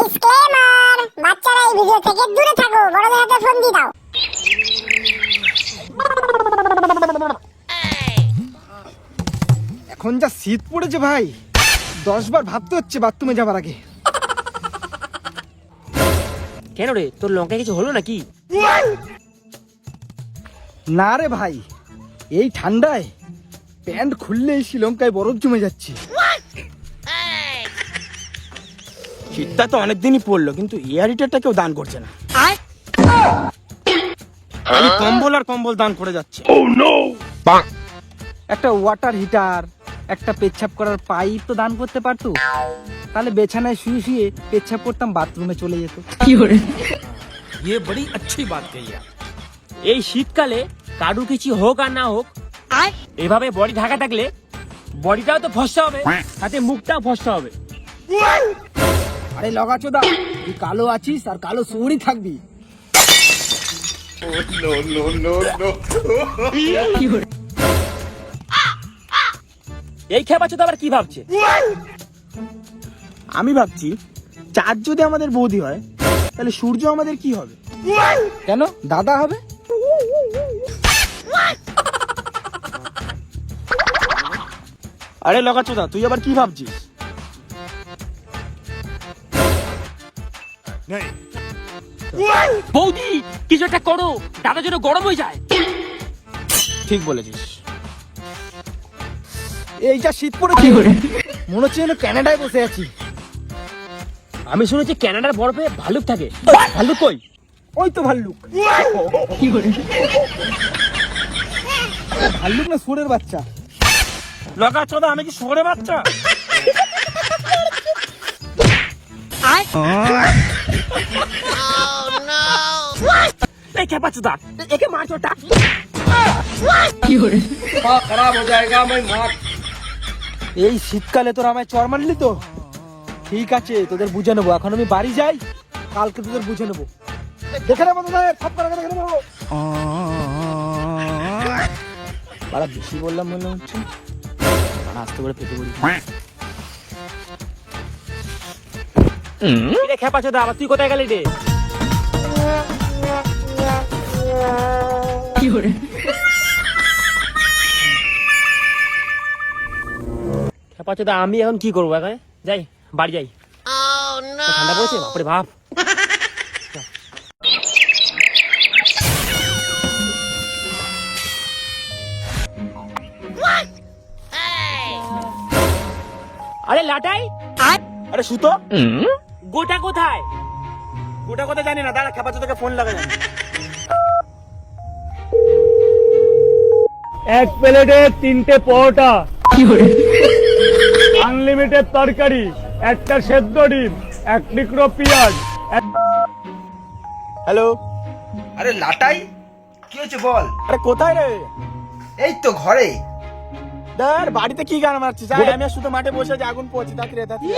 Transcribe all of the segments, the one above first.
Disclaimer বাচ্চারা এই video থেকে দূরে থাকো বড়দের হাতে ফোন দিয়ে দাও। এখন যা শীত পড়েছে ভাই দশ বার ভাবতে হচ্ছে বাথরুমে যাবার আগে। কেন রে তোর লঙ্কায় কিছু হলো নাকি? না রে ভাই এই ঠান্ডায় প্যান্ট খুললেই শ্রীলঙ্কায় বরফ জমে যাচ্ছে। শীতটা তো অনেকদিনই পড়লো কিন্তু এয়ার হিটারটা কেউ দান করছে না খালি কম্বল আর কম্বল দান করে যাচ্ছে একটা ওয়াটার হিটার একটা পেচ্ছাপ করার পাইপ তো দান করতে পারতো তাহলে বেছানায় শুয়ে শুয়ে পেচ্ছাপ করতাম বাথরুমে চলে যেত ये बड़ी अच्छी बात कही आप এই শীতকালে কারু কিছু হোক আর না হোক এভাবে বডি ঢাকা থাকলে বডিটাও তো ফসা হবে সাথে মুখটাও ফসা হবে আরে লগাচোদা তুই কালো আছিস আর কালো শহরই থাকবি। এই খেপাচ্ছ তো আবার কি ভাবছে? আমি ভাবছি চাঁদ যদি আমাদের বৌদি হয় তাহলে সূর্য আমাদের কি হবে? কেন? দাদা হবে? আরে লগাচোদা তুই আবার কি ভাবছিস? বৌদি কিছু একটা করো। দাদা যেন গরম হয়ে যায়। ঠিক বলেছিস। এই যা শীত পড়েছে। মনে হচ্ছে যেন ক্যানাডায় বসে আছি। আমি শুনেছি ক্যানাডার বরফে ভালুক থাকে। ভালুক কই? ওই তো ভাল্লুক। ভাল্লুক না সুরের বাচ্চা। লগাচোদা আমি কি সুরের বাচ্চা? এই খেপাচ্ছ দা একে মারছো টা এই শীতকালে তোর আমায় চর মারলি তো? ঠিক আছে তোদের বুঝে নেব। এখন আমি বাড়ি যাই কালকে তোদের বুঝে নেব। দেখে নেব তোদের সব করে দেখে নেব। বাড়া বেশি বললাম মনে হচ্ছে। আস্তে করে পেটে পড়ি খেপাচ্ছ দা আবার তুই কোথায় গেলি রে? খেপাচ্ছ আমি এখন কি করব? এখন যাই বাড়ি যাই। ঠান্ডা পড়েছে? বাপরে বাপ। আরে লাটাই! আরে সুতো! গোটা কোথায়? গোটা কোথায় জানি না। দাঁড়া খেপাচো তোকে ফোন লাগা এক প্লেটে তিনটে পরোটা। আনলিমিটেড তরকারি একটা সেদ্ধ ডিম এক টুকরো পেঁয়াজ হ্যালো? আরে লাটাই? কি হয়েছে বল? আরে কোথায় রে? এই তো ঘরে। দাঁড় বাড়িতে কি গান মারছিস আমি শুধু মাঠে বসে আছি আগুন পড়ছি তাড়াতাড়ি তাড়াতাড়ি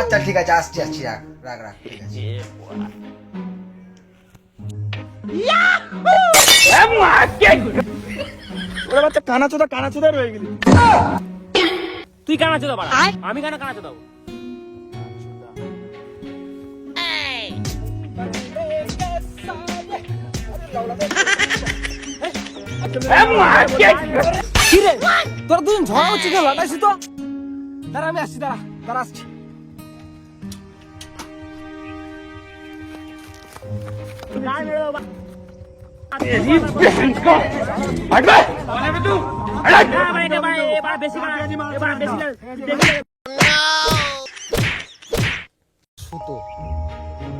আচ্ছা ঠিক আছে আসছি আসছি রাখ রাখ রাখ ঠিক আছে। ওরে বাচ্চা কানা চোদা কানা চোদা রয়ে গেলি। তুই কানা চোদা বাড়া আমি কেন কানা চোদাবো কি? তোর দুদিন ঝড় হচ্ছে কেন? লাটাইছি তো দাঁড়া আমি আসছি দাঁড়া দাঁড়া আসছি।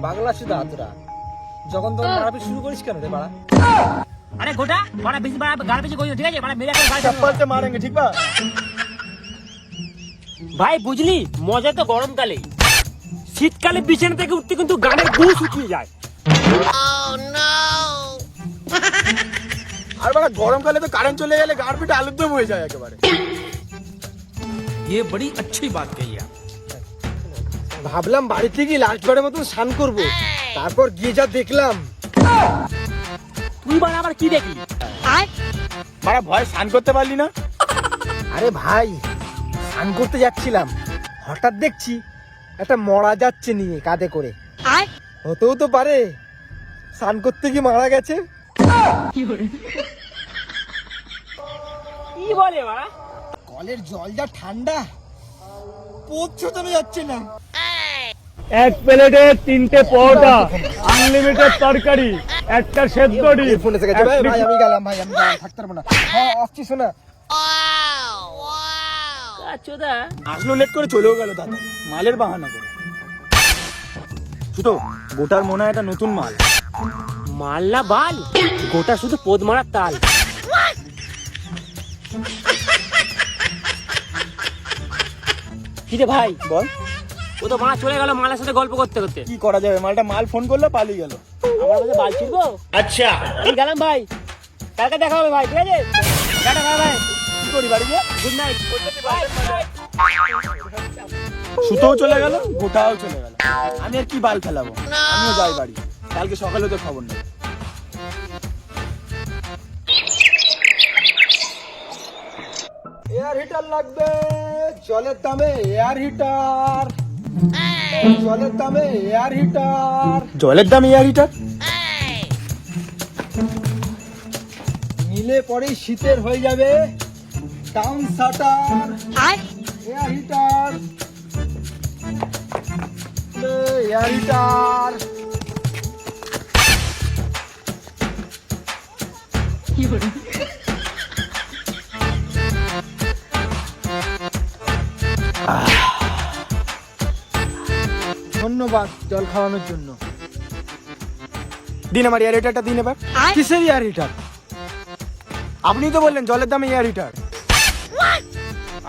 বাংলা আতরা। যখন মারাপি শুরু করিস কেন রে বাড়া? আরে গোটা বাড়া বেশি বাড়া বেশি ঠিক আছে? বাড়া মেরে চপ্পলতে মারেঙ্গে ঠিক বা ভাই বুঝলি? মজা তো গরমকালে শীতকালে বিছানা থেকে উঠতে কিন্তু গানের গু শুকিয়ে যায়। আর বাবা গরমকালে তো কারেন্ট চলে গেলে গাড় পিঠে আলুর দম হয়ে যায় একেবারে ये बड़ी अच्छी बात कही आप ভাবলাম বাড়িতে গিয়ে লাস্টবারের মতন স্নান করব তারপর গিয়ে যা দেখলাম তুই বাড়া আবার কি দেখলি মারা ভয় স্নান করতে পারলি না আরে ভাই স্নান করতে যাচ্ছিলাম হঠাৎ দেখছি একটা মরা যাচ্ছে নিয়ে কাঁধে করে হতেও তো পারে স্নান করতে গিয়ে মারা গেছে কি বলে বাড়া? কলের জল যা ঠান্ডা। পৌঁছতে যাচ্ছে না। এক প্লেটে তিনটে পরোটা আনলিমিটেড তরকারি একটা সেদ্ধ ডিম। ভাই আমি গেলাম ভাই আমি থাকতে পারব না। হ্যাঁ আসছি শোনা। কাচোদা আসলো লেট করে চলেও গেল দাদা। মালের বাহানা করে। ছোটো গোটার মনে হয় একটা নতুন মাল। মাল না বাল? গোটা শুধু পোদ মারার তাল। কিরে ভাই বল। ও তো মারা চলে গেল মালের সাথে গল্প করতে করতে। কি করা যাবে? মালটা মাল ফোন করল পালিয়ে গেল। আমার কাছে বাল ছিড়বো? আচ্ছা। আমি গেলাম ভাই। কালকে দেখা হবে ভাই ঠিক আছে? টাটা ভাই ভাই। কি করি বাড়ি গিয়ে? গুড নাইট সুতোও চলে গেল গোটাও চলে গেল। আমি আর কি বাল ফেলাবো আমিও যাই বাড়ি। কালকে সকালে তো খবর নেই এয়ার হিটার লাগবে। জলের দামে এয়ার হিটার জলের দামে এয়ার হিটার জলের দাম এয়ার হিটার নিলে পরেই শীতের হয়ে যাবে। টাউন shutter air heater air heater ধন্যবাদ জল খাওয়ানোর জন্য। দিন আমার এয়ার হিটারটা দিন এবার। কিসের এয়ার হিটার আপনি তো বললেন জলের দামে এয়ার হিটার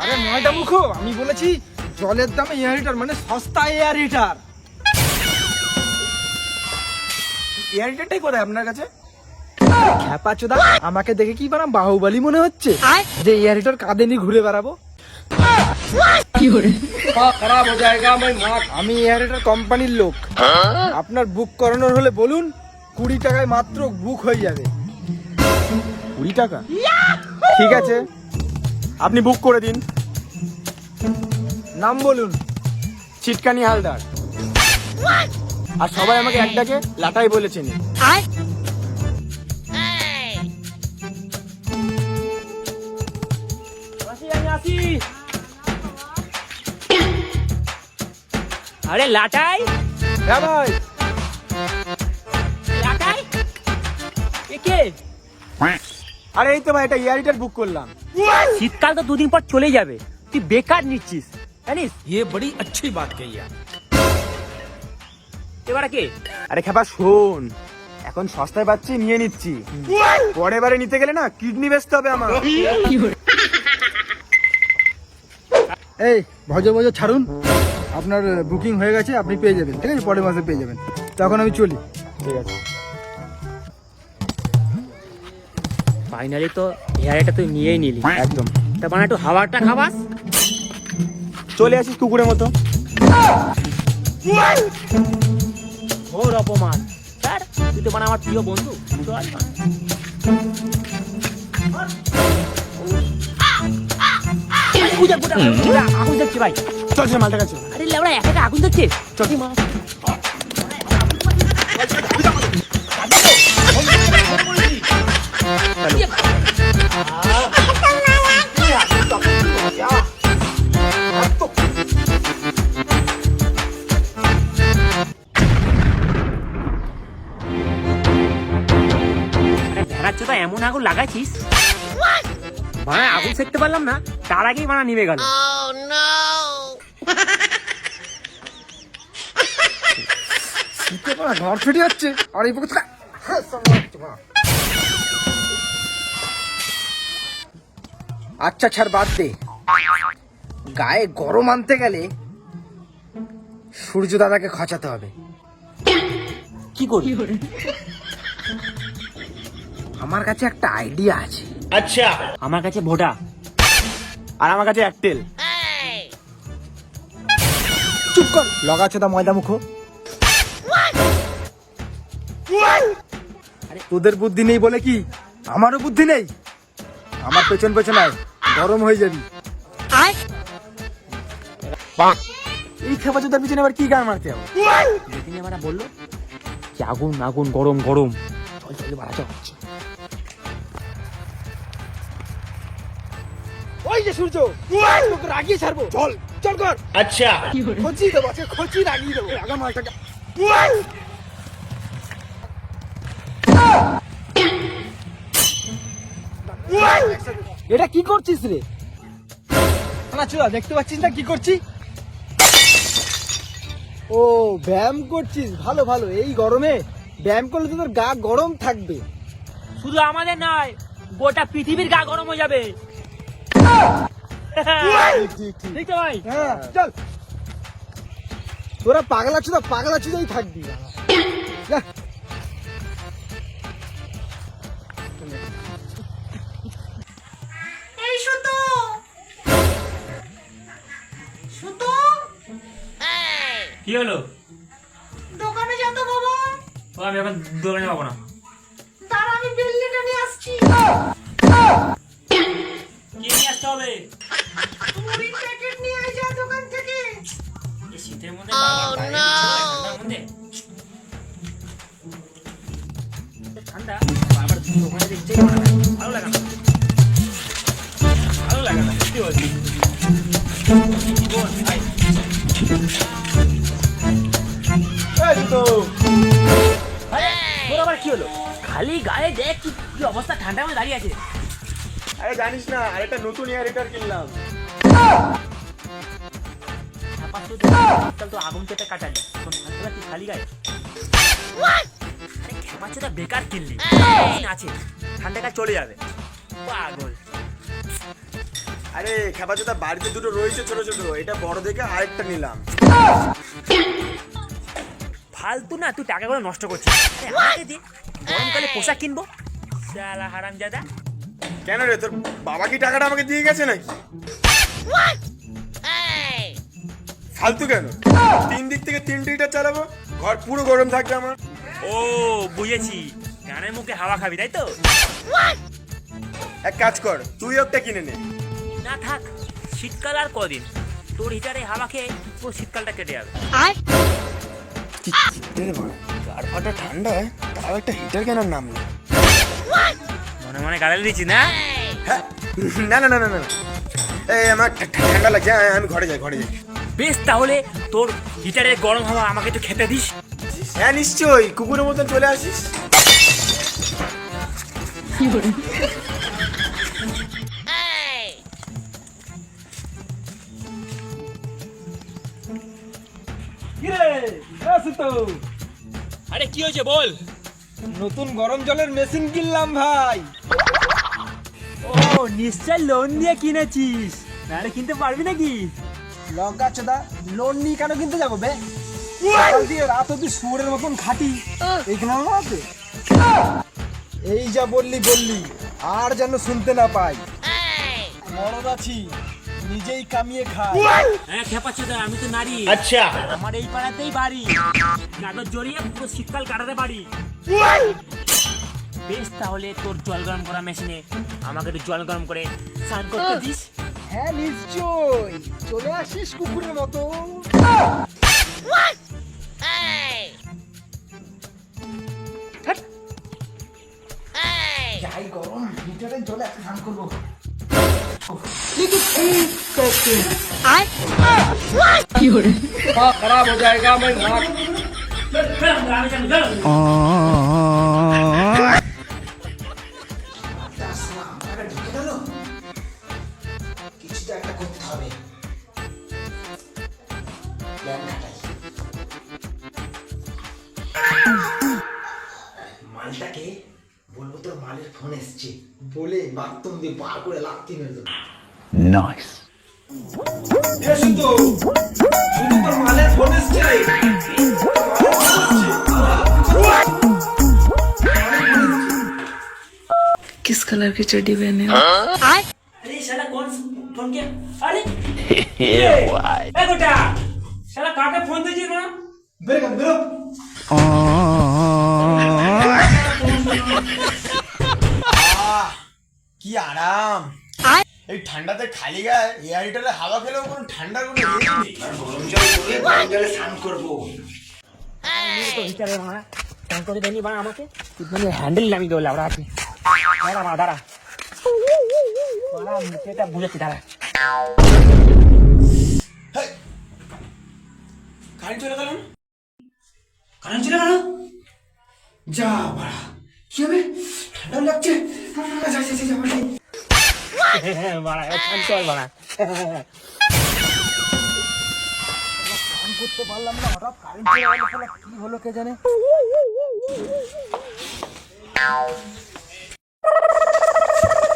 আরে ময়দা মুখো আমি বলেছি জলের দামে এয়ার হিটার মানে সস্তা এয়ার হিটার এয়ার হিটারটাই কোথায় আপনার কাছে? খ্যাপা চোদা আমাকে দেখে কি বানাম বাহুবলী মনে হচ্ছে যে এয়ার হিটার কাঁধে নিয়ে ঘুরে বেড়াবো? খারাপ হয়ে যায়গা আমি কোম্পানির লোক। আপনার বুক করানোর হলে বলুন কুড়ি টাকায় মাত্র বুক হয়ে যাবে। কুড়ি টাকা? ঠিক আছে। আপনি বুক করে দিন। নাম বলুন। চিটকানি হালদার। আর সবাই আমাকে এক ডাকে লাটাই বলেছেন আসি আমি আসি। আরে লাটাই হ্যাঁ ভাই লাটাই এ কে আরে এই তো ভাই এটা এয়ার হিটার বুক করলাম শীতকাল তো দুদিন পর চলে যাবে তুই বেকার নিচ্ছিস জানিস ये बड़ी अच्छी बात कही है এবার কে আরে খেপা শোন এখন সস্তায় পাচ্ছি নিয়ে নিচ্ছি পরে বারে নিতে গেলে না কিডনি বেচতে হবে আমার এই ভজ ভজ ছাড়ুন আপনার বুকিং হয়ে গেছে আপনি পেয়ে যাবেন ঠিক আছে পরের মাসে পেয়ে যাবেন তখন আমি চলি ঠিক আছে ফাইনালি তো হেয়ারটা তুই নিয়েই নিলি একদম তা মানে একটু হাওয়াটা খাবাস চলে আসিস কুকুরের মতো ঘোর অপমান স্যার তুই তো মানে আমার প্রিয় বন্ধু চল ভাই চল চল মালটা কাছে আরে লেবড়া একা একা আগুন দেখছে চটি মা ভেড়ার চোদা এমন আগুন লাগাইছিস? বানা আগুন সেকতে পারলাম না তার আগেই মানা নিভে গেল। ঘর ফেটে যাচ্ছে। আর এই পক্ষে আচ্ছা ছাড় বাদ দে। গায়ে গরম আনতে গেলে সূর্য দাদাকে খচাতে হবে। কি করি? আমার কাছে একটা আইডিয়া আছে। আচ্ছা। আমার কাছে ভোটা আর আমার কাছে এয়ারটেল চুপ কর। লগাচ্ছে তা ময়দা মুখো তোদের বুদ্ধি নেই বলে কি? আমারও বুদ্ধি নেই? আমার পেছন পেছন আয় গরম হয়ে যাবি। এই খেপা চোদার পিছনে আবার কি গান মারতে হবে? যেদিন আমরা বলল? যে আগুন আগুন গরম গরম। চল চল বাড়া চল ওই যে সূর্য তোকে রাগিয়ে ছাড়বো। চল। চল কর। আচ্ছা। খোঁচি দেবো আজকে খোঁচি রাগিয়ে দেবো। আগা মালটাকে। এটা কি করছিস রে? না চুলা দেখতে পাচ্ছিস না কি করছি? ও ব্যায়াম করছিস ভালো ভালো। এই গরমে ব্যায়াম করলে তো তোর গা গরম থাকবে। শুধু আমাদের নয় গোটা পৃথিবীর গা গরম হয়ে যাবে। ঠিক ঠিক ঠিক তো ভাই? হ্যাঁ চল। তোরা পাগলা চুদা পাগলা চুদাই থাকবি। কি হলো? দোকানে যেত বাবা। ও আমি এখন দোকানে পাবো না। তার আমি বিল্লিটা নিয়ে আসছি। কি নিয়ে আসতে হবে? মুড়ির প্যাকেট নিয়ে আয় যা দোকান থেকে। এই শীতের মধ্যে বাইরে মধ্যে। ঠান্ডা? আবার দোকানে না ভালো লাগে না। ভালো লাগে না সত্যি বলছি। বল, ভাই। তোর আবার কি হলো? খালি গায়ে দেখ কি কি অবস্থা ঠান্ডা মধ্যে দাঁড়িয়ে আছে। আরে জানিস না আরেকটা নতুন এয়ার হিটার কিনলাম। তো আগুন কেটে খালি গায়ে? বেকার কিনলি। আছে। ঠান্ডাটা চলে যাবে। পাগল। আরে খেপা বাড়িতে দুটো রয়েছে ছোট ছোট। এটা বড় দেখে আরেকটা নিলাম। ফালতু না তুই টাকাগুলো নষ্ট করছিস। আরে আমাকে দে গরমকালে পোশাক কিনবো। শালা হারাম জাদা। কেন রে তোর বাবা কি টাকাটা আমাকে দিয়ে গেছে নাকি? ফালতু কেন? তিন দিক থেকে তিন লিটার চালাবো? ঘর পুরো গরম থাকবে আমার। ও বুঝেছি। গানের মুখে হাওয়া খাবি তাই তো? এক কাজ কর তুই একটা কিনে নে। না থাক শীতকাল আর কদিন। তোর হিটারে হাওয়া খেয়ে পুরো শীতকালটা কেটে যাবে। গাড় ফাটা ঠান্ডা তাও একটা হিটার কেনার নাম মনে মনে গাড়াল দিচ্ছি না না না না না না। এই আমার ঠান্ডা লাগছে আমি ঘরে যাই ঘরে যাই বেশ তাহলে তোর হিটারের গরম হাওয়া আমাকে একটু খেতে দিস হ্যাঁ নিশ্চয়ই কুকুরের মতন চলে আসিস কিরে আসি তো। আরে কি হয়েছে বল? নতুন গরম জলের মেশিন কিনলাম ভাই। ও নিশ্চয় লোন দিয়ে কিনেছিস। নাহলে কিনতে পারবি নাকি? লঙ্কা চোদা লোন নিয়ে কেন কিনতে যাব বে? দিয়ে রাত অব্দি শুয়োরের মতন খাটি। এইখানে আমার আছে? এই যা বললি বললি আর যেন শুনতে না পাই। মরদ আছি। নিজেই কামিয়ে খাই হ্যাঁ খেপাচ্ছ আমি তো নারী। আচ্ছা। আমার এই পাড়াতেই বাড়ি। কাগজ জড়িয়ে পুরো শীতকাল কাটাতে পারি। বেশ তাহলে তোর জল গরম করা মেশিনে আমাকে একটু জল গরম করে স্নান করতে দিস। হ্যাঁ নিশ্চয় চলে আসিস কুকুরের মতো। যাই গরম হিটারের জলে স্নান করব। কিছু তো একটা করতে হবে প্ল্যান খাটাই মালটাকে বলবো তোর মালের ফোন এসছে বলে বাথরুম দিয়ে বার করে লাগতে মেরে দেবো Nice. এসো তো শুধু তোর মালের ফোন এসছে किस कलर की चड्डी पहने हो আরে শালা কোন ফোন কে আরে এ গোটা শালা কাকে ফোন দিয়েছিস না বেরো বেরো কি আরাম। এই ঠান্ডাতে খালি গায়ে এয়ার হাওয়া খেলেও কোনো কোনো মারা ফোন করে দেয়নি বাড়া আমাকে মানে হ্যান্ডেল দেবো যা বাড়া। কি হবে? ঠান্ডা লাগছে? করতে পারলাম না হঠাৎ কারেন্ট চলে কি হলো কে জানে?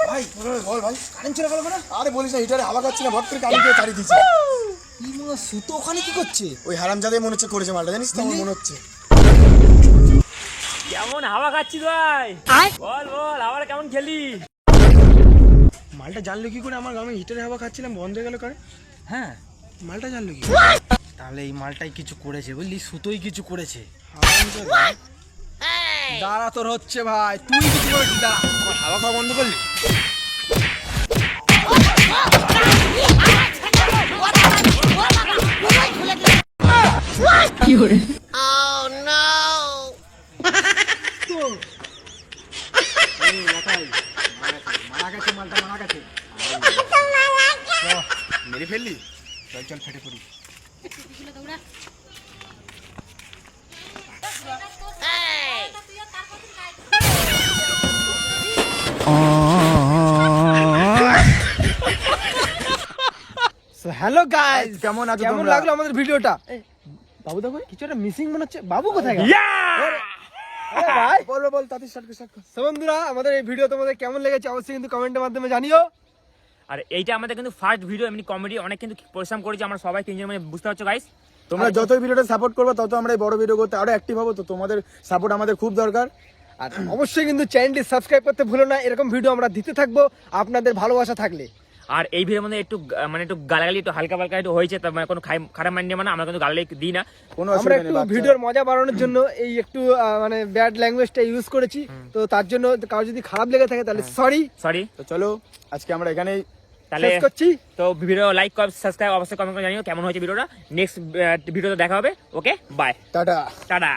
ভাই বল ভাই কারেন্ট চলে গেল কেন? আরে বলিস না হিটারে হাওয়া খাচ্ছে না ভট করে কারেন্ট দিয়ে দিচ্ছে কি মনে সুতো ওখানে কি করছে? ওই হারাম যাদের মনে হচ্ছে করেছে মালটা জানিস তো? মনে হচ্ছে। কেমন হাওয়া খাচ্ছি ভাই? বল বল আবার কেমন খেলি? মালটা জানলো কি করে? আমার আমি হিটারে হাওয়া খাচ্ছিলাম বন্ধ হয়ে গেল কারে? হ্যাঁ। মালটা জানলো কি তাহলে এই মালটাই কিছু করেছে বুঝলি? সুতোই কিছু করেছে। দাঁড়া তোর হচ্ছে ভাই তুই কিছু করেছিস দাঁড়া। আমার হাওয়া খাওয়া বন্ধ করলি? মারা গেছে মালটা মারা গেছে মেরে ফেললি? চল চল ফেটে পড়ি। হ্যালো গাইস কেমন আছো কেমন লাগল আমাদের ভিডিওটা? বাবু দেখো কিছু একটা মিসিং মনে হচ্ছে। বাবু কোথায় গেল? আরে ভাই। বল বল, তাতে স্টার্ট স্টার্ট বন্ধুরা আমাদের এই ভিডিও তোমাদের কেমন লেগেছে অবশ্যই কিন্তু কমেন্টের মাধ্যমে জানিও। আর এইটা আমাদের কিন্তু ফার্স্ট ভিডিও এমনি কমেডি অনেক কিন্তু পরিশ্রম করেছি আমরা সবাই তিনজন মানে বুঝতে পারছ গাইস তোমরা যত ভিডিওটা সাপোর্ট করবে তত আমরা এই বড় ভিডিও করতে আরও অ্যাক্টিভ হব তো তোমাদের সাপোর্ট আমাদের খুব দরকার। আর অবশ্যই কিন্তু চ্যানেলটি সাবস্ক্রাইব করতে ভুলো না এরকম ভিডিও আমরা দিতে থাকব আপনাদের ভালোবাসা থাকলে। আর এই ভিডিওর মধ্যে একটু মানে একটু গালাগালি একটু হালকা পালকা একটু হয়েছে তার মানে কোনো খাই- খারাপ মাইন্ড নেবে না আমরা কিন্তু গালাগালি দিই না। কোনো আমরা অসুবিধা একটু। ভিডিওর মজা বাড়ানোর জন্য এই একটু মানে ব্যাড ল্যাঙ্গুয়েজটা ইউজ করেছি তো তার জন্য কারও যদি খারাপ লেগে থাকে তাহলে সরি সরি তো চলো আজকে আমরা এখানেই তাহলে করছি। তো ভিডিও লাইক কর সাবস্ক্রাইব অবশ্যই কমেন্ট করে জানিও কেমন হয়েছে ভিডিওটা। নেক্সট ভিডিওতে দেখা হবে। Okay bye tata. টাটা।